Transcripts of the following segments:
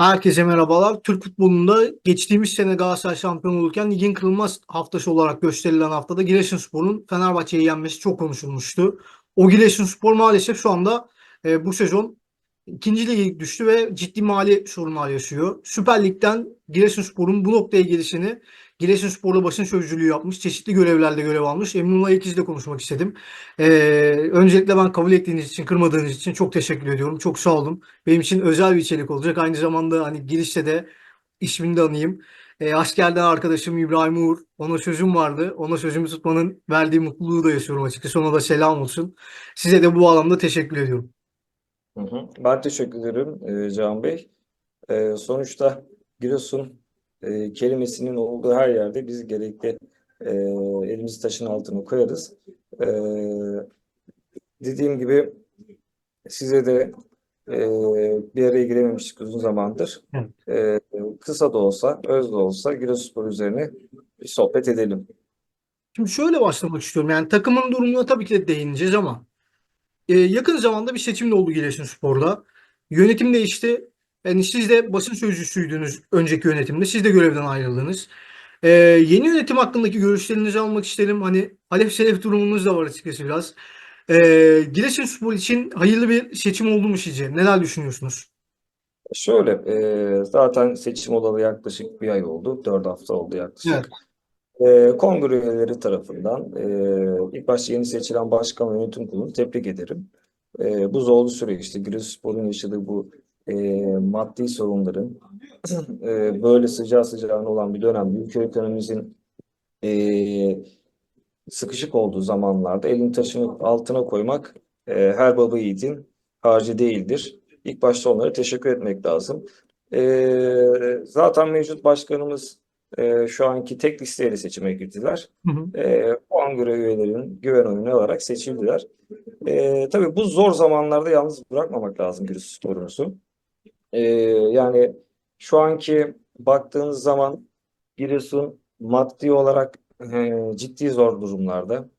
Herkese merhabalar. Türk futbolunda geçtiğimiz sene Galatasaray şampiyon olurken ligin kırılmaz haftası olarak gösterilen haftada Giresunspor'un Fenerbahçe'yi yenmesi çok konuşulmuştu. O Giresunspor maalesef şu anda e, bu sezon ikinci lige düştü ve ciddi mali sorunlar yaşıyor. Süper Lig'den Giresunspor'un bu noktaya gelişini Giresunspor'la basın sözcülüğü yapmış, çeşitli görevlerde görev almış. Emrullah Ekiz'le konuşmak istedim. E, öncelikle ben kabul ettiğiniz için, kırmadığınız için çok teşekkür ediyorum. Çok sağ olun. Benim için özel bir içerik olacak. Aynı zamanda hani girişte de ismini de anayım. E, askerden arkadaşım İbrahim Uğur. Ona sözüm vardı. Ona sözümü tutmanın verdiği mutluluğu da yaşıyorum açıkçası. Ona da selam olsun. Size de bu alanda teşekkür ediyorum. Ben teşekkür ederim e, Can Bey. E, sonuçta Giresun e, kelimesinin olduğu her yerde biz gerekli e, elimizi taşın altına koyarız. E, dediğim gibi size de e, bir araya girememiştik uzun zamandır. E, kısa da olsa, öz de olsa Giresunspor üzerine bir sohbet edelim. Şimdi şöyle başlamak istiyorum. Yani takımın durumuna tabii ki de değineceğiz ama e, yakın zamanda bir seçim de oldu Giresunspor'da. Yönetim değişti. Yani siz de basın sözcüsüydünüz önceki yönetimde. Siz de görevden ayrıldınız. E, yeni yönetim hakkındaki görüşlerinizi almak isterim. Hani Halef Selef durumunuz da var açıkçası biraz. E, Giresunspor için hayırlı bir seçim oldu mu sizce? Neler düşünüyorsunuz? Şöyle, e, zaten seçim olalı yaklaşık bir ay oldu. Dört hafta oldu yaklaşık. Evet. E, kongre üyeleri tarafından e, ilk başta yeni seçilen başkan ve yönetim kurulunu tebrik ederim. E, bu zorlu süreçte Giresunspor'un yaşadığı bu e, maddi sorunların e, böyle sıcağı sıcağına olan bir dönemde ülke ekonomimizin e, sıkışık olduğu zamanlarda elini taşın altına koymak e, her baba yiğidin harcı değildir. İlk başta onlara teşekkür etmek lazım. E, zaten mevcut başkanımız e, şu anki tek listeyle seçime girdiler. Hı hı. E, kongre üyelerinin güven oyunu alarak seçildiler. E, tabii bu zor zamanlarda yalnız bırakmamak lazım Giresunspor'umuzu. E, yani şu anki baktığınız zaman Giresun maddi olarak e, ciddi zor durumlarda.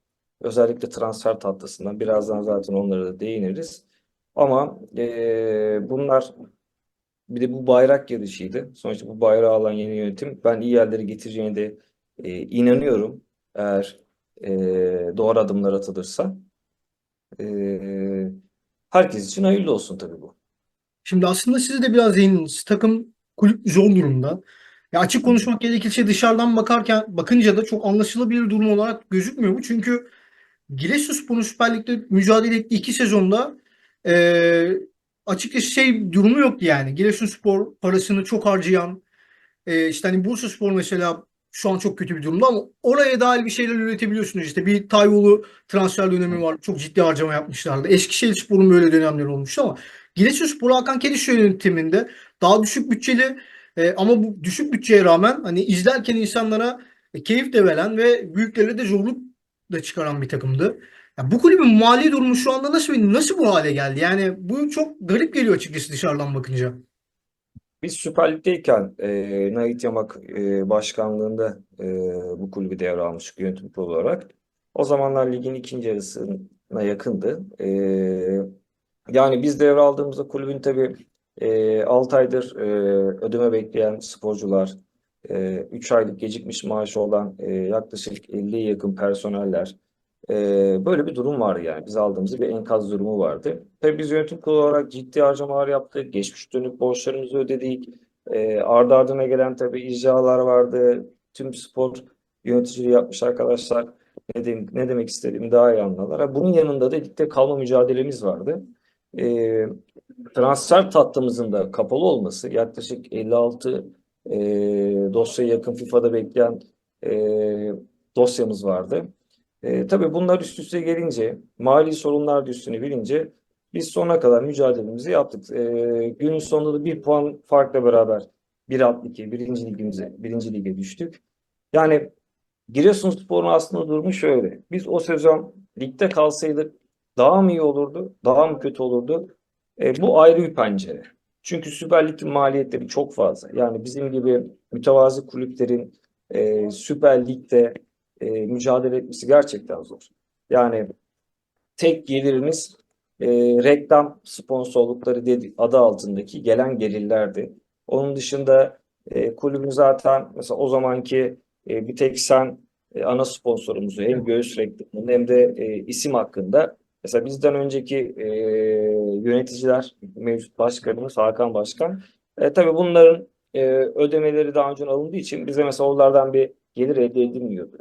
Özellikle transfer tatlısından birazdan zaten onlara da değiniriz. Ama e, bunlar bir de bu bayrak yarışıydı. Sonuçta bu bayrağı alan yeni yönetim ben iyi yerlere getireceğine de e, inanıyorum. Eğer e, doğru adımlar atılırsa. E, herkes için hayırlı olsun tabii bu. Şimdi aslında siz de biraz değindiniz. Takım kulüp zor durumda. Ya açık konuşmak gerekirse dışarıdan bakarken bakınca da çok anlaşılabilir durum olarak gözükmüyor bu. Çünkü Giresunspor'un Süper Lig'de mücadele ettiği iki sezonda e, açıkçası şey durumu yoktu yani. Giresunspor parasını çok harcayan e, işte hani Bursaspor mesela şu an çok kötü bir durumda ama oraya dair bir şeyler üretebiliyorsunuz. İşte bir Tayvolu transfer dönemi var. Çok ciddi harcama yapmışlardı. Eskişehirspor'un böyle dönemleri olmuştu ama Giresunspor Hakan Kediş yönetiminde daha düşük bütçeli e, ama bu düşük bütçeye rağmen hani izlerken insanlara e, keyif de veren ve büyüklere de zorluk da çıkaran bir takımdı. Ya bu kulübün mali durumu şu anda nasıl nasıl bu hale geldi? Yani bu çok garip geliyor açıkçası dışarıdan bakınca. Biz Süper Lig'deyken e, Nait Yamak e, başkanlığında e, bu kulübü devralmıştık yönetim kurulu olarak. O zamanlar ligin ikinci yarısına yakındı. E, yani biz devraldığımızda kulübün tabii e, 6 aydır e, ödeme bekleyen sporcular, e, 3 aylık gecikmiş maaşı olan e, yaklaşık 50'ye yakın personeller, e, böyle bir durum vardı yani. Biz aldığımızda bir enkaz durumu vardı. Tabii biz yönetim kurulu olarak ciddi harcamalar yaptık. Geçmiş dönük borçlarımızı ödedik. E, ardı ardına gelen tabii icralar vardı. Tüm spor yöneticiliği yapmış arkadaşlar ne, de- ne demek istediğimi daha iyi anlarlar. Ha, Bunun yanında da ligde kalma mücadelemiz vardı. E, transfer tatlımızın da kapalı olması yaklaşık 56 e, dosyaya yakın FIFA'da bekleyen e, dosyamız vardı. E, tabii bunlar üst üste gelince, mali sorunlar da üstüne bilince biz sonuna kadar mücadelemizi yaptık. E, günün sonunda da bir puan farkla beraber 1.62 birinci ligimize, birinci lige düştük. Yani Giresunspor'un aslında durumu şöyle. Biz o sezon ligde kalsaydık daha mı iyi olurdu, daha mı kötü olurdu? E, bu ayrı bir pencere. Çünkü Süper Lig'in maliyetleri çok fazla. Yani bizim gibi mütevazı kulüplerin e, Süper Lig'de e, mücadele etmesi gerçekten zor. Yani tek gelirimiz e, reklam sponsorlukları dedi, adı altındaki gelen gelirlerdi. Onun dışında e, kulübün zaten mesela o zamanki e, bir tek sen e, ana sponsorumuzu hem göğüs reklamının hem de e, isim hakkında mesela bizden önceki e, yöneticiler mevcut başkanımız Hakan Başkan e, tabii bunların e, ödemeleri daha önce alındığı için bize mesela onlardan bir gelir elde edilmiyordu.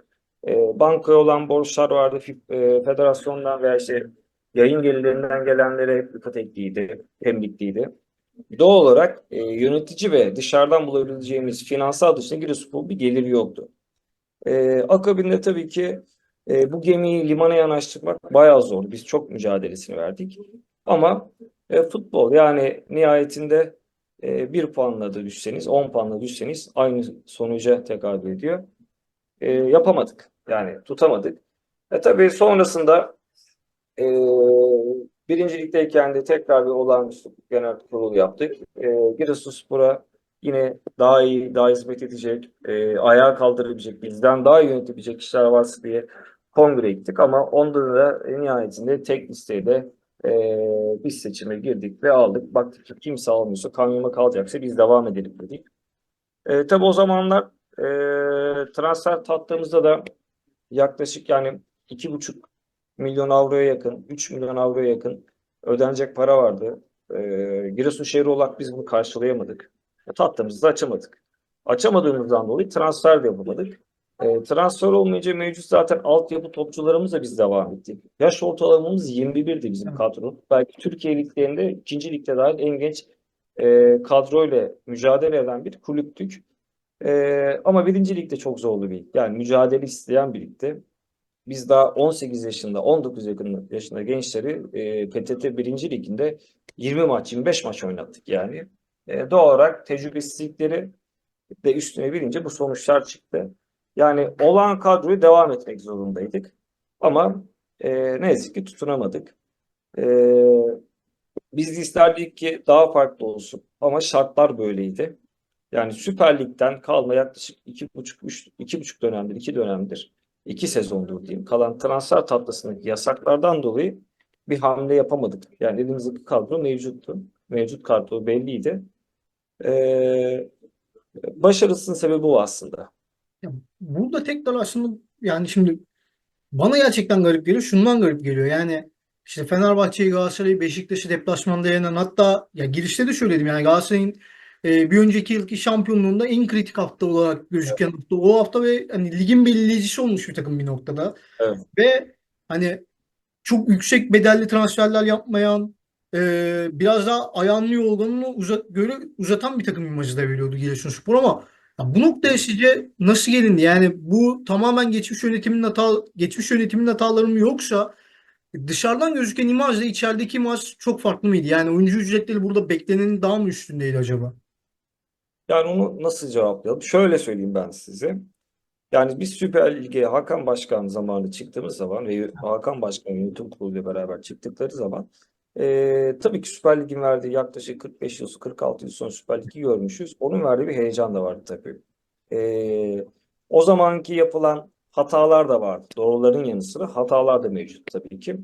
E, bankaya olan borçlar vardı. E, federasyondan veya işte yayın gelirlerinden gelenlere ipotekliydi, temlikliydi. Doğal olarak e, yönetici ve dışarıdan bulabileceğimiz finansal dışında Giresunspor bir geliri yoktu. E, akabinde tabii ki e, bu gemiyi limana yanaştırmak bayağı zor. Biz çok mücadelesini verdik. Ama e, futbol yani nihayetinde e, bir puanla da düşseniz, 10 puanla düşseniz aynı sonuca tekabül ediyor. E, yapamadık. Yani tutamadık. E tabii sonrasında e, birincilikteyken de tekrar bir olağanüstü genel kurul yaptık. E, Giresunspor'a yine daha iyi, daha hizmet edecek, e, ayağa kaldırabilecek, bizden daha iyi yönetebilecek kişiler varsa diye kongre gittik ama onda da nihayetinde tek listeye de e, biz seçime girdik ve aldık. Baktık ki kimse almıyorsa, kamyona kalacaksa biz devam edelim dedik. E, tabii o zamanlar e, transfer tattığımızda da yaklaşık yani iki buçuk milyon avroya yakın, 3 milyon avroya yakın ödenecek para vardı. E, Giresun şehri olarak biz bunu karşılayamadık. E, tattığımızı da açamadık. Açamadığımızdan dolayı transfer de yapamadık. E, transfer olmayınca mevcut zaten altyapı topçularımızla biz devam ettik. Yaş ortalamamız 21'di bizim kadro. Belki Türkiye liglerinde ikinci ligde dahil en genç e, kadroyla mücadele eden bir kulüptük. E, ama birinci ligde çok zorlu bir lig. Yani mücadele isteyen bir ligdi. Biz daha 18 yaşında, 19 yakın- yaşında gençleri e, PTT birinci liginde 20 maç, 25 maç oynattık yani. E, doğal olarak tecrübesizlikleri de üstüne binince bu sonuçlar çıktı. Yani olan kadroyu devam etmek zorundaydık. Ama e, ne yazık ki tutunamadık. E, biz isterdik ki daha farklı olsun. Ama şartlar böyleydi. Yani Süper Lig'den kalma yaklaşık iki buçuk, üç, iki buçuk dönemdir, iki dönemdir, iki sezondur diyeyim. Kalan transfer tatlısındaki yasaklardan dolayı bir hamle yapamadık. Yani elimizdeki kadro mevcuttu. Mevcut kadro belliydi. Ee, başarısının sebebi bu aslında. Ya burada tekrar aslında yani şimdi bana gerçekten garip geliyor. Şundan garip geliyor. Yani işte Fenerbahçe'yi, Galatasaray'ı, Beşiktaş'ı deplasmanda yenen hatta ya girişte de söyledim yani Galatasaray'ın e, bir önceki yılki şampiyonluğunda en kritik hafta olarak gözüken hafta o hafta ve hani ligin belirleyicisi olmuş bir takım bir noktada. Evet. Ve hani çok yüksek bedelli transferler yapmayan e, biraz daha ayağının yorganını uzat, göre uzatan bir takım imajı da veriyordu Giresunspor ama bu noktaya sizce nasıl gelindi? Yani bu tamamen geçmiş yönetimin hata geçmiş yönetimin hataları yoksa dışarıdan gözüken imajla içerideki imaj çok farklı mıydı? Yani oyuncu ücretleri burada beklenenin daha mı üstündeydi acaba? Yani onu nasıl cevaplayalım? Şöyle söyleyeyim ben size. Yani biz Süper Lig'e Hakan Başkan zamanı çıktığımız zaman ve Hakan Başkan yönetim kuruluyla beraber çıktıkları zaman eee, tabii ki Süper Lig'in verdiği yaklaşık 45 yıl, 46 yıl sonra Süper Lig'i görmüşüz. Onun verdiği bir heyecan da vardı tabii. Eee, o zamanki yapılan hatalar da vardı. Doğruların yanı sıra hatalar da mevcut tabii ki.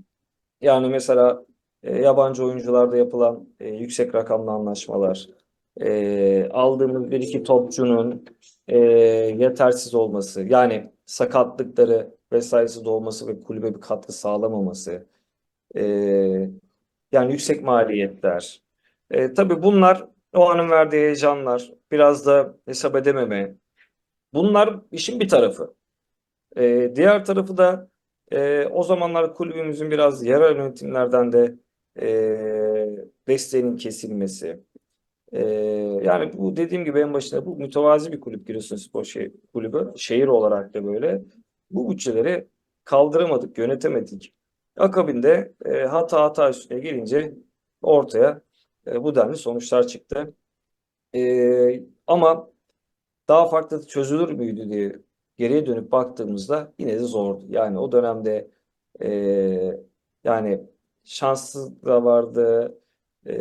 Yani mesela e, yabancı oyuncularda yapılan e, yüksek rakamlı anlaşmalar, e, aldığımız bir iki topçunun e, yetersiz olması, yani sakatlıkları vesairesi de olması ve kulübe bir katkı sağlamaması, e, yani yüksek maliyetler. E, tabii bunlar o anın verdiği heyecanlar, biraz da hesap edememe. Bunlar işin bir tarafı. E, diğer tarafı da e, o zamanlar kulübümüzün biraz yerel yönetimlerden de e, desteğinin kesilmesi. E, yani bu dediğim gibi en başında bu mütevazi bir kulüp Giresunspor şey, kulübü. Şehir olarak da böyle. Bu bütçeleri kaldıramadık, yönetemedik. Akabinde e, hata hata üstüne gelince ortaya e, bu denli sonuçlar çıktı. E, ama daha farklı çözülür müydü diye geriye dönüp baktığımızda yine de zordu. Yani o dönemde e, yani şanssız da vardı, e,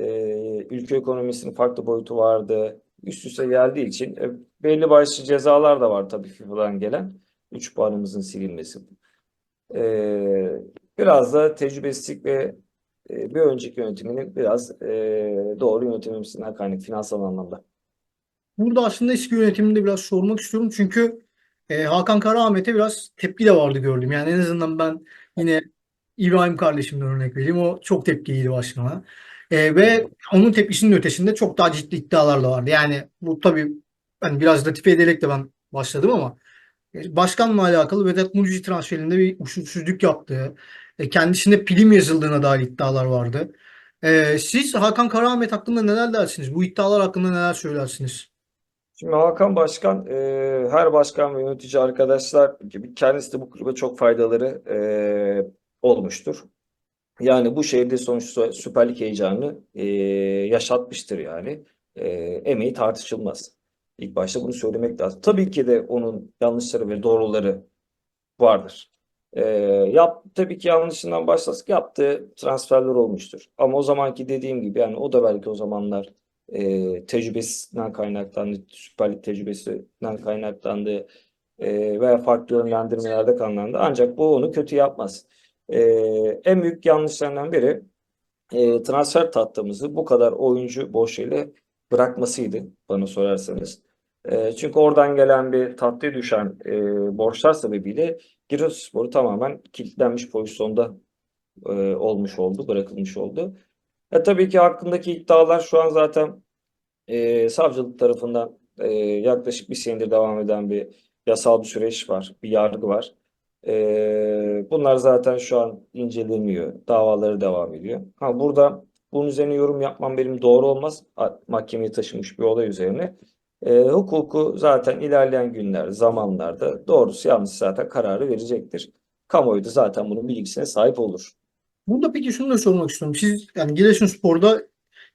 ülke ekonomisinin farklı boyutu vardı. Üst üste geldiği için e, belli başlı cezalar da var tabii FIFA'dan gelen. 3 puanımızın silinmesi. E, biraz da tecrübesizlik ve e, bir önceki yönetiminin biraz e, doğru yönetememesinden kaynaklı finansal anlamda. burada aslında eski yönetimini de biraz sormak istiyorum. Çünkü e, Hakan Karaahmet'e biraz tepki de vardı gördüm. Yani en azından ben yine İbrahim kardeşimden örnek vereyim. O çok tepkiliydi başkana. Ve onun tepkisinin ötesinde çok daha ciddi iddialar da vardı. Yani bu tabii hani biraz latife ederek de ben başladım ama başkanla alakalı Vedat Murici transferinde bir usulsüzlük yaptığı, e, kendisine prim yazıldığına dair iddialar vardı. E, siz Hakan Karaahmet hakkında neler dersiniz? Bu iddialar hakkında neler söylersiniz? Şimdi Hakan Başkan, e, her başkan ve yönetici arkadaşlar gibi kendisi de bu kulübe çok faydaları e, olmuştur. Yani bu şehirde sonuçta Süper Lig heyecanını e, yaşatmıştır yani. E, emeği tartışılmaz. İlk başta bunu söylemek lazım. Tabii ki de onun yanlışları ve doğruları vardır. E, yap, tabii ki yanlışından başlasak yaptığı transferler olmuştur. Ama o zamanki dediğim gibi yani o da belki o zamanlar e, tecrübesinden kaynaklandı, Süper Lig tecrübesinden kaynaklandı e, veya farklı yönlendirmelerde kaynaklandı. Ancak bu onu kötü yapmaz. E, en büyük yanlışlarından biri e, transfer tahtımızı bu kadar oyuncu boşluğuyla bırakmasıydı bana sorarsanız. E, çünkü oradan gelen bir tahtaya düşen e, borçlar sebebiyle Giresunspor tamamen kilitlenmiş pozisyonda e, olmuş oldu, bırakılmış oldu. E, tabii ki hakkındaki iddialar şu an zaten e, savcılık tarafından e, yaklaşık bir senedir devam eden bir yasal bir süreç var, bir yargı var. E, bunlar zaten şu an inceleniyor, davaları devam ediyor. Ha, burada bunun üzerine yorum yapmam benim doğru olmaz. Mahkemeye taşınmış bir olay üzerine. E, hukuku zaten ilerleyen günler, zamanlarda doğrusu yanlışı zaten kararı verecektir. Kamuoyu da zaten bunun bilgisine sahip olur. Burada peki şunu da sormak istiyorum. Siz yani Giresunspor'da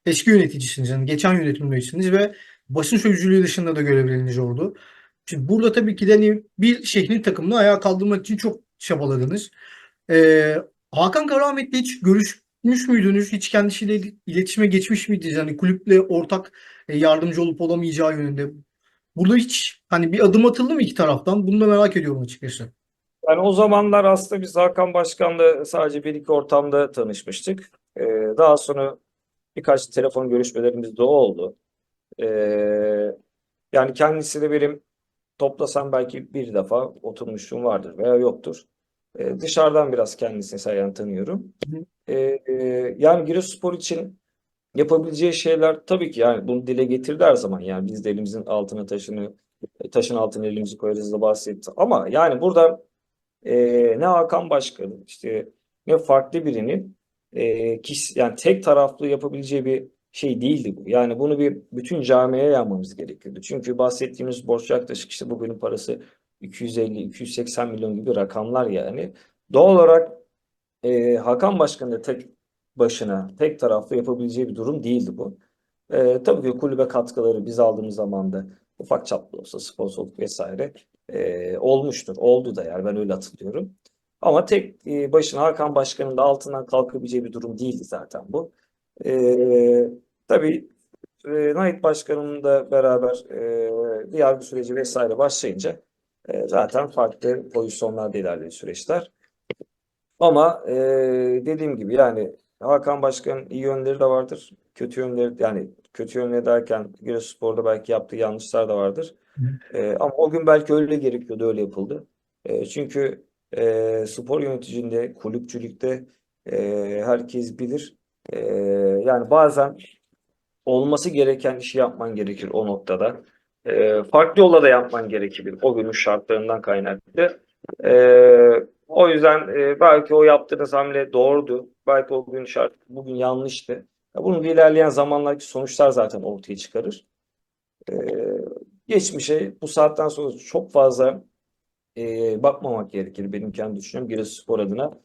eski yöneticisiniz. Yani geçen yönetimdeysiniz ve basın sözcülüğü dışında da görevleriniz oldu. Şimdi burada tabii ki de hani bir şehrin takımını ayağa kaldırmak için çok çabaladınız. Ee, Hakan Karaahmet'le hiç görüşmüş müydünüz? Hiç kendisiyle iletişime geçmiş miydiniz? Yani kulüple ortak yardımcı olup olamayacağı yönünde. Burada hiç hani bir adım atıldı mı iki taraftan? Bunu da merak ediyorum açıkçası. Yani o zamanlar aslında biz Hakan Başkan'la sadece bir iki ortamda tanışmıştık. Ee, daha sonra birkaç telefon görüşmelerimiz de oldu. Ee, yani kendisiyle benim toplasam belki bir defa oturmuşluğum vardır veya yoktur. Ee, dışarıdan biraz kendisini sayan tanıyorum. Ee, e, yani Giresunspor için yapabileceği şeyler tabii ki yani bunu dile getirdi her zaman. Yani biz de elimizin altına taşını taşın altına elimizi koyarız da bahsetti. Ama yani burada e, ne Hakan Başkan'ın işte ne farklı birinin e, kişi, yani tek taraflı yapabileceği bir şey değildi bu. Yani bunu bir bütün camiye yaymamız gerekiyordu. Çünkü bahsettiğimiz borç yaklaşık işte bugünün parası 250-280 milyon gibi rakamlar yani. Doğal olarak e, Hakan Başkan'ın da tek başına, tek taraflı yapabileceği bir durum değildi bu. E, tabii ki kulübe katkıları biz aldığımız zaman da ufak çaplı olsa sponsorluk vesaire e, olmuştur. Oldu da yani ben öyle hatırlıyorum. Ama tek e, başına Hakan Başkan'ın da altından kalkabileceği bir durum değildi zaten bu. E, tabii e, Nait Başkan'ın da beraber e, yargı süreci vesaire başlayınca e, zaten farklı pozisyonlarda ilerledi süreçler. Ama e, dediğim gibi yani Hakan Başkan'ın iyi yönleri de vardır. Kötü yönleri yani kötü yönleri derken Giresunspor'da belki yaptığı yanlışlar da vardır. E, ama o gün belki öyle gerekiyordu, öyle yapıldı. E, çünkü e, spor yöneticinde, kulüpçülükte e, herkes bilir. E, yani bazen olması gereken işi yapman gerekir o noktada. E, farklı yolla da yapman gerekebilir o günün şartlarından kaynaklı. E, o yüzden e, belki o yaptığınız hamle doğrudu. Belki o gün şart, bugün yanlıştı. Da ilerleyen zamanlardaki sonuçlar zaten ortaya çıkarır. E, geçmişe bu saatten sonra çok fazla e, bakmamak gerekir benim kendi düşüncem Giresunspor adına.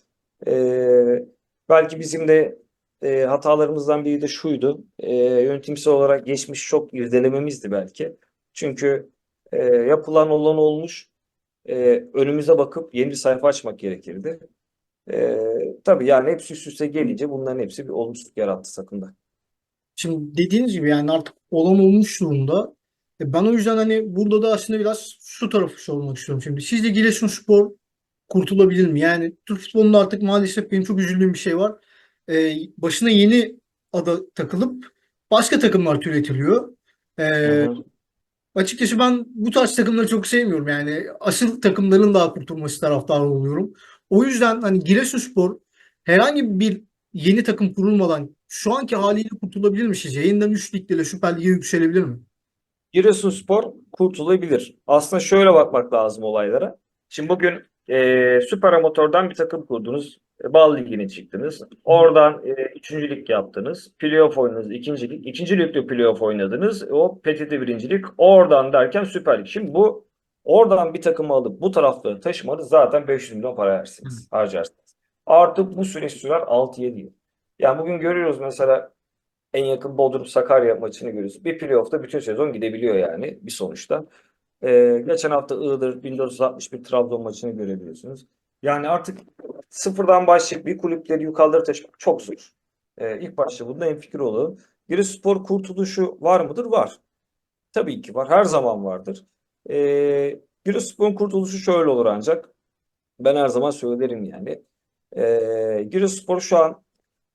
E, belki bizim de e, hatalarımızdan biri de şuydu. E, yönetimsel olarak geçmiş çok irdelememizdi belki. Çünkü e, yapılan olan olmuş. E, önümüze bakıp yeni bir sayfa açmak gerekirdi. E, tabii yani hepsi üst üste gelince bunların hepsi bir olumsuzluk yarattı takımda. Şimdi dediğiniz gibi yani artık olan olmuş durumda. E, Ben o yüzden hani burada da aslında biraz şu tarafı sormak istiyorum şimdi. Sizce Giresunspor kurtulabilir mi? Yani Türk futbolunda artık maalesef benim çok üzüldüğüm bir şey var. E, başına yeni ada takılıp başka takımlar türetiliyor. E, Hı hı. Açıkçası ben bu tarz takımları çok sevmiyorum. Yani asıl takımların daha kurtulması taraftarı oluyorum. O yüzden hani Giresunspor herhangi bir yeni takım kurulmadan şu anki haliyle kurtulabilir mi sizce? Yeniden 3 ligde Süper Lig'e yükselebilir mi? Giresunspor kurtulabilir. Aslında şöyle bakmak lazım olaylara. Şimdi bugün e, Süper Amatör'den bir takım kurdunuz. E, Bal Ligi'ne çıktınız. Oradan e, üçüncü lig yaptınız. Playoff oynadınız. ikinci lig. İkinci ligde playoff oynadınız. O PTT birincilik. Oradan derken Süper Lig. Şimdi bu oradan bir takımı alıp bu taraflara taşımanız zaten 500 milyon para yersiniz. Harcarsınız. Artık bu süreç sürer 6-7 yıl. Yani bugün görüyoruz mesela en yakın Bodrum Sakarya maçını görüyoruz. Bir playoff'ta bütün sezon gidebiliyor yani bir sonuçta. Ee, geçen hafta Iğdır 1461 Trabzon maçını görebiliyorsunuz. Yani artık sıfırdan başlayıp bir kulüpleri yukarılara taşımak çok zor. Ee, ilk başta bunda hemfikir olalım. Giresunspor kurtuluşu var mıdır? Var. Tabii ki var. Her zaman vardır. Ee, Giresunspor'un kurtuluşu şöyle olur ancak. Ben her zaman söylerim yani. Ee, Giresunspor şu an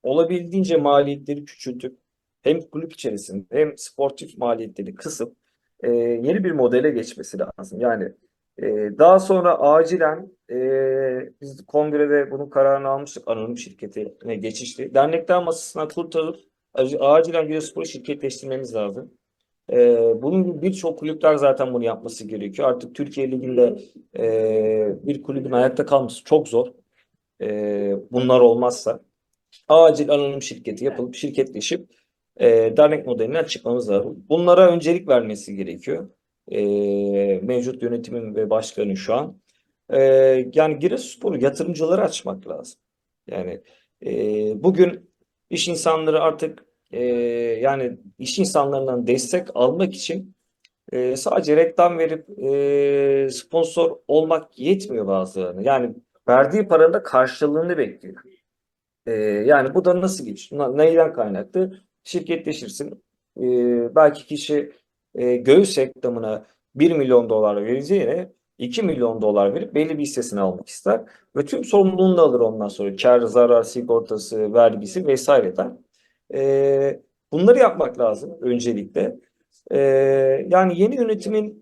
olabildiğince maliyetleri küçültüp hem kulüp içerisinde hem sportif maliyetleri kısıp e, yeni bir modele geçmesi lazım. Yani e, daha sonra acilen e, biz kongrede bunun kararını almıştık anonim şirketine geçişti. Dernekler masasına kurtarıp ac- acilen Giresunspor'u şirketleştirmemiz lazım. E, bunun birçok kulüpler zaten bunu yapması gerekiyor. Artık Türkiye Ligi'nde e, bir kulübün ayakta kalması çok zor. E, bunlar olmazsa acil anonim şirketi yapılıp şirketleşip e, dernek modelinden çıkmamız lazım. Bunlara öncelik vermesi gerekiyor. E, mevcut yönetimin ve başkanın şu an. E, yani Giresunspor'u yatırımcılara açmak lazım. Yani e, bugün iş insanları artık e, yani iş insanlarından destek almak için e, sadece reklam verip e, sponsor olmak yetmiyor bazılarına. Yani verdiği paranın da karşılığını bekliyor. Ee, yani bu da nasıl geç? Na- Neyden kaynaklı? Şirketleşirsin. Ee, belki kişi e, göğüs reklamına 1 milyon dolar vereceğine 2 milyon dolar verip belli bir hissesini almak ister. Ve tüm sorumluluğunu da alır ondan sonra. Kar, zarar, sigortası, vergisi vesaireden. Ee, bunları yapmak lazım öncelikle. Ee, yani yeni yönetimin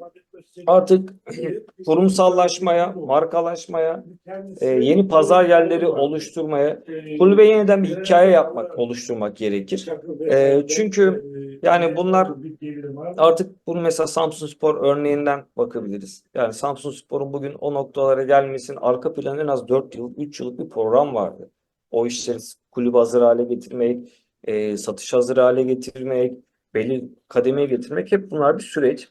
artık kurumsallaşmaya, markalaşmaya, e, yeni pazar yerleri oluşturmaya, kulübe yeniden bir hikaye yapmak, oluşturmak gerekir. E, çünkü yani bunlar artık bunu mesela Samsunspor örneğinden bakabiliriz. Yani Samsunspor'un bugün o noktalara gelmesinin arka planı en az 4 yıl, 3 yıllık bir program vardı. O işleri kulübü hazır hale getirmek, e, satış hazır hale getirmek, belli kademeye getirmek hep bunlar bir süreç.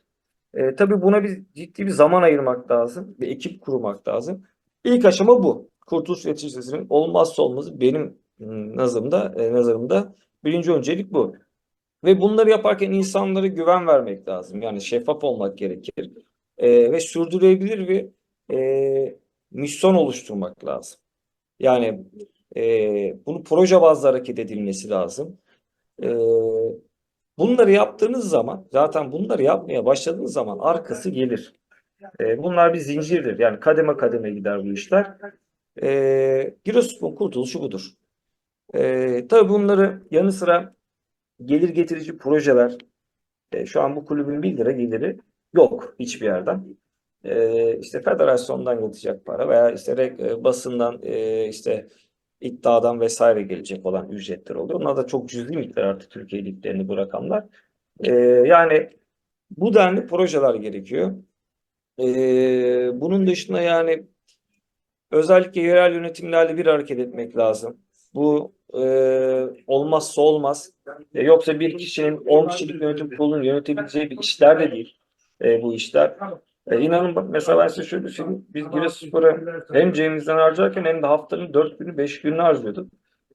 E, tabii buna bir ciddi bir zaman ayırmak lazım. Bir ekip kurmak lazım. İlk aşama bu. Kurtuluş Yetişmesi'nin olmazsa olmazı benim mm, nazarımda, e, nazarımda birinci öncelik bu. Ve bunları yaparken insanlara güven vermek lazım. Yani şeffaf olmak gerekir. E, ve sürdürülebilir bir e, misyon oluşturmak lazım. Yani e, bunu proje bazlı hareket edilmesi lazım. E, bunları yaptığınız zaman zaten bunları yapmaya başladığınız zaman arkası gelir. E, bunlar bir zincirdir. Yani kademe kademe gider bu işler. E, Giresunspor kurtuluşu budur. E, tabii bunları yanı sıra gelir getirici projeler e, şu an bu kulübün 1 lira geliri yok hiçbir yerden. E, işte federasyondan yatacak para veya işte e, basından e, işte iddiadan vesaire gelecek olan ücretler oluyor. Onlar da çok cüzi miktar artık Türkiye liglerini bu rakamlar. E, yani bu denli projeler gerekiyor. E, bunun dışında yani özellikle yerel yönetimlerle bir hareket etmek lazım. Bu e, olmazsa olmaz. E, yoksa bir kişinin 10 kişilik yönetim kurulunun yönetebileceği bir işler de değil e, bu işler. E, inanın bak mesela ben size şöyle söyleyeyim. Biz Giresunspor'a hem cebimizden harcarken hem de haftanın 4 günü 5 gününü harcıyorduk.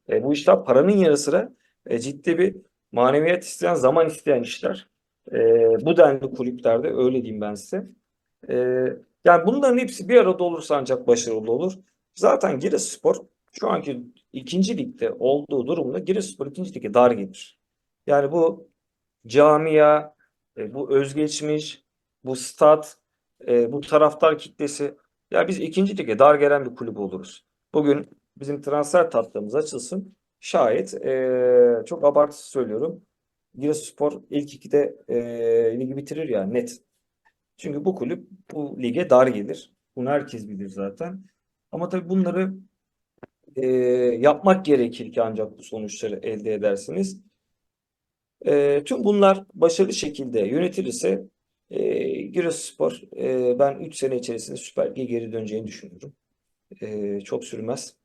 E, bu işler paranın yanı sıra e, ciddi bir maneviyat isteyen, zaman isteyen işler. E, bu denli kulüplerde öyle diyeyim ben size. E, yani bunların hepsi bir arada olursa ancak başarılı olur. Zaten Giresunspor şu anki ikinci ligde olduğu durumda Giresunspor ikinci lige dar gelir. Yani bu camia, e, bu özgeçmiş, bu stat, e, bu taraftar kitlesi ya biz ikinci lige dar gelen bir kulüp oluruz. Bugün bizim transfer tatlımız açılsın. Şayet e, çok abartısı söylüyorum. Giresunspor ilk ikide e, ligi bitirir ya net. Çünkü bu kulüp bu lige dar gelir. Bunu herkes bilir zaten. Ama tabii bunları e, yapmak gerekir ki ancak bu sonuçları elde edersiniz. E, tüm bunlar başarılı şekilde yönetilirse e, Giresunspor e, ben 3 sene içerisinde Süper Lig'e geri döneceğini düşünüyorum. E, çok sürmez.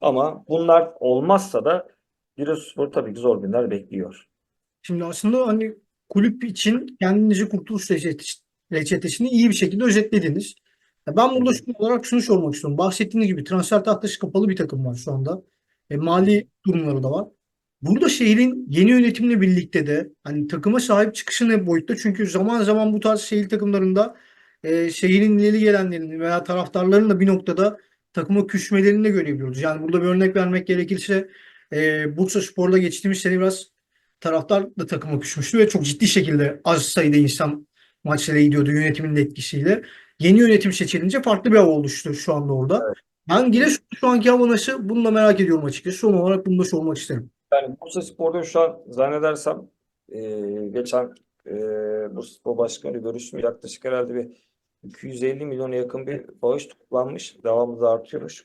Ama bunlar olmazsa da Giresunspor tabii ki zor günler bekliyor. Şimdi aslında hani kulüp için kendinize kurtuluş reçetesi- reçetesini iyi bir şekilde özetlediniz. Ben burada şunu olarak şunu sormak istiyorum. Bahsettiğiniz gibi transfer tahtası kapalı bir takım var şu anda. E, mali durumları da var. Burada şehrin yeni yönetimle birlikte de hani takıma sahip çıkışı ne boyutta? Çünkü zaman zaman bu tarz şehir takımlarında e, şehrin ileri gelenlerini veya taraftarların da bir noktada takıma küsmelerini de görebiliyoruz. Yani burada bir örnek vermek gerekirse e, Bursaspor'da geçtiğimiz sene biraz taraftar da takıma küsmüştü ve çok ciddi şekilde az sayıda insan maçlara gidiyordu yönetimin etkisiyle. Yeni yönetim seçilince farklı bir hava oluştu şu anda orada. Ben Giresun'un şu anki hava nasıl? Bunu da merak ediyorum açıkçası. Son olarak bunu da sormak isterim. Yani Bursaspor'da şu an zannedersem e, geçen e, Bursaspor Başkanı görüşüm yaklaşık herhalde bir 250 milyona yakın bir bağış toplanmış. Devamlı da artıyormuş.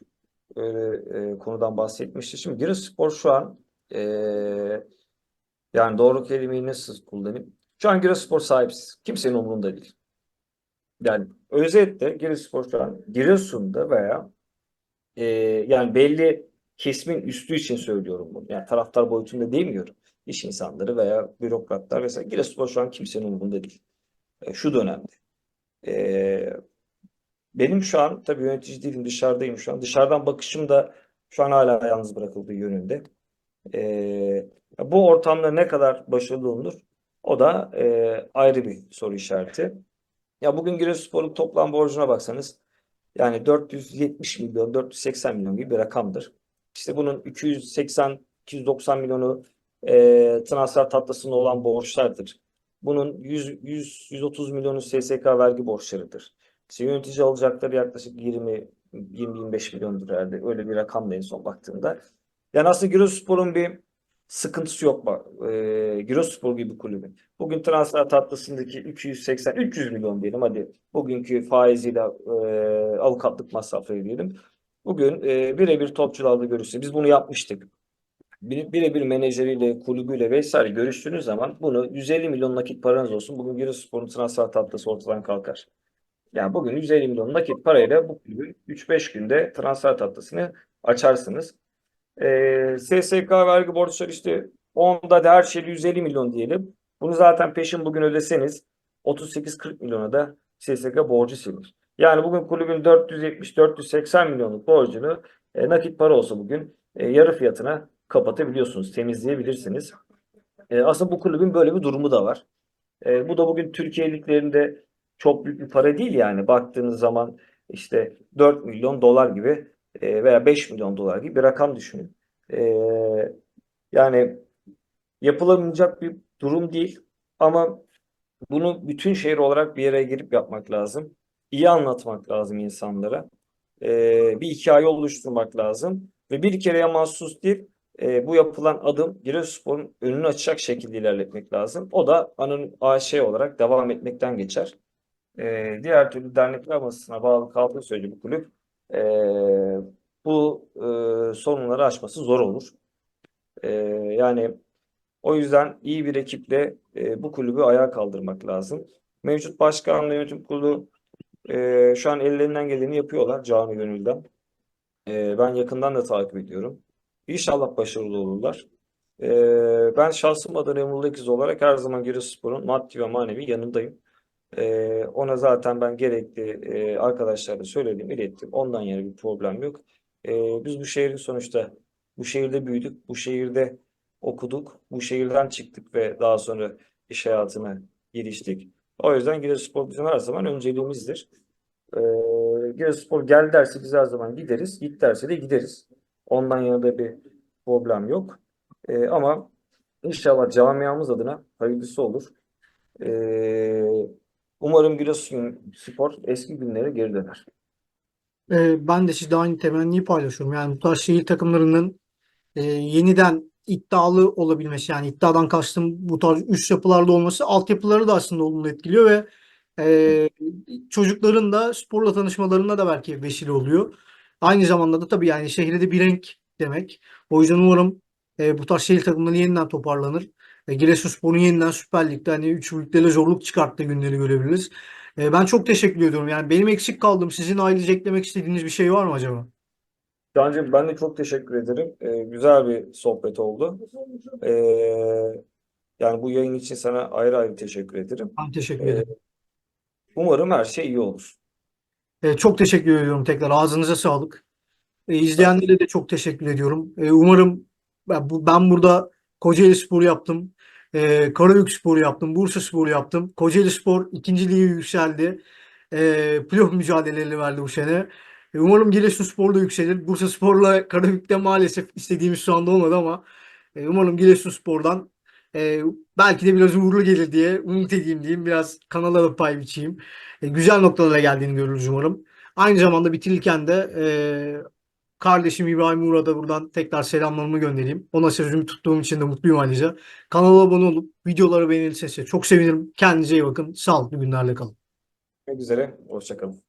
Öyle e, konudan bahsetmişti. Şimdi Giresunspor şu an e, yani doğru kelimeyi nasıl kullanayım? Şu an Giresunspor sahipsiz. Kimsenin umurunda değil. Yani özetle Giresunspor şu an Giresun'da veya e, yani belli kesimin üstü için söylüyorum bunu. Yani taraftar boyutunda demiyorum. İş insanları veya bürokratlar vesaire. Giresunspor şu an kimsenin umurunda değil. E, şu dönemde. E, benim şu an tabii yönetici değilim dışarıdayım şu an. Dışarıdan bakışım da şu an hala yalnız bırakıldığı yönünde. E, bu ortamda ne kadar başarılı olunur o da ayrı bir soru işareti. Ya bugün Giresunspor'un toplam borcuna baksanız yani 470 milyon, 480 milyon gibi bir rakamdır. İşte bunun 280, 290 milyonu e, transfer tahtasında olan borçlardır. Bunun 100, 100, 130 milyonu SSK vergi borçlarıdır. İşte yönetici alacakları yaklaşık 20, 20-25 milyondur herhalde. Öyle bir rakamda en son baktığımda. Yani aslında Giresunspor'un bir sıkıntısı yok. bak. E, Giresunspor gibi kulübün. Bugün transfer tahtasındaki 280-300 milyon diyelim hadi. Bugünkü faiziyle e, avukatlık masrafları diyelim. Bugün e, birebir topçularla görüştük. Biz bunu yapmıştık. Bir- Birebir menajeriyle, kulübüyle vesaire görüştüğünüz zaman bunu 150 milyon nakit paranız olsun. Bugün Giresunspor'un transfer tahtası ortadan kalkar. Yani bugün 150 milyon nakit parayla bu kulübün 3-5 günde transfer tahtasını açarsınız. Ee, SSK vergi borçları işte onda da her şey 150 milyon diyelim. Bunu zaten peşin bugün ödeseniz 38-40 milyona da SSK borcu silir. Yani bugün kulübün 470-480 milyonluk borcunu e, nakit para olsa bugün e, yarı fiyatına kapatabiliyorsunuz, temizleyebilirsiniz. E, aslında bu kulübün böyle bir durumu da var. E, bu da bugün Türkiye liglerinde çok büyük bir para değil yani. Baktığınız zaman işte 4 milyon dolar gibi e, veya 5 milyon dolar gibi bir rakam düşünün. E, yani yapılamayacak bir durum değil ama bunu bütün şehir olarak bir yere girip yapmak lazım. İyi anlatmak lazım insanlara. E, bir hikaye oluşturmak lazım. Ve bir kereye mahsus değil, e, bu yapılan adım Giresunspor'un önünü açacak şekilde ilerletmek lazım. O da anonim AŞ olarak devam etmekten geçer. E, diğer türlü dernekler masasına bağlı kaldığı sürece bu kulüp e, bu e, sorunları aşması zor olur. E, yani o yüzden iyi bir ekiple e, bu kulübü ayağa kaldırmak lazım. Mevcut başkanla yönetim kurulu e, şu an ellerinden geleni yapıyorlar canı gönülden. E, ben yakından da takip ediyorum. İnşallah başarılı olurlar. E, ben şahsım adına Emrullah olarak her zaman Giresunspor'un maddi ve manevi yanındayım. E, ona zaten ben gerekli e, arkadaşlara söyledim, ilettim. Ondan yana bir problem yok. E, biz bu şehrin sonuçta bu şehirde büyüdük, bu şehirde okuduk, bu şehirden çıktık ve daha sonra iş hayatına giriştik. O yüzden Giresunspor bizim her zaman önceliğimizdir. Ee, Giresunspor gel derse biz her zaman gideriz, git derse de gideriz. Ondan yana da bir problem yok. Ee, ama inşallah camiamız adına hayırlısı olur. Ee, umarım Giresunspor eski günlere geri döner. Ee, ben de sizde aynı temenniyi paylaşıyorum. Yani bu tarz şehir takımlarının e, yeniden iddialı olabilmesi yani iddiadan kastım bu tarz üst yapılarda olması altyapıları da aslında olumlu etkiliyor ve e, çocukların da sporla tanışmalarına da belki vesile oluyor. Aynı zamanda da tabii yani şehre de bir renk demek. O yüzden umarım e, bu tarz şehir takımları yeniden toparlanır. E, Giresunspor'un yeniden Süper Lig'de hani üç büyüklere zorluk çıkarttığı günleri görebiliriz. E, ben çok teşekkür ediyorum. Yani benim eksik kaldığım, sizin ailece eklemek istediğiniz bir şey var mı acaba? Cancığım ben de çok teşekkür ederim. Ee, güzel bir sohbet oldu. Ee, yani bu yayın için sana ayrı ayrı teşekkür ederim. Ben teşekkür Ee, ederim. umarım her şey iyi olur. E, çok teşekkür ediyorum tekrar. Ağzınıza sağlık. E, izleyenlere de çok teşekkür ediyorum. E, umarım ben, bu, ben burada Kocaeli Spor yaptım. E, Karabük Spor yaptım. Bursa Spor yaptım. Kocaeli Spor ikinci lige yükseldi. E, playoff mücadeleleri verdi bu sene. E, umarım Giresunspor da yükselir. Bursa Spor'la Karabük'te maalesef istediğimiz şu anda olmadı ama e, umarım Giresunspor'dan e, belki de biraz uğurlu gelir diye umut edeyim diyeyim. Biraz kanala da pay biçeyim. E, güzel noktalara geldiğini görürüz umarım. Aynı zamanda bitirirken de e, kardeşim İbrahim Uğur'a da buradan tekrar selamlarımı göndereyim. Ona sözümü tuttuğum için de mutluyum ayrıca. Kanala abone olup videoları beğenirseniz çok sevinirim. Kendinize iyi bakın. Sağlıklı günlerle kalın. Görüşmek üzere. Hoşça kalın.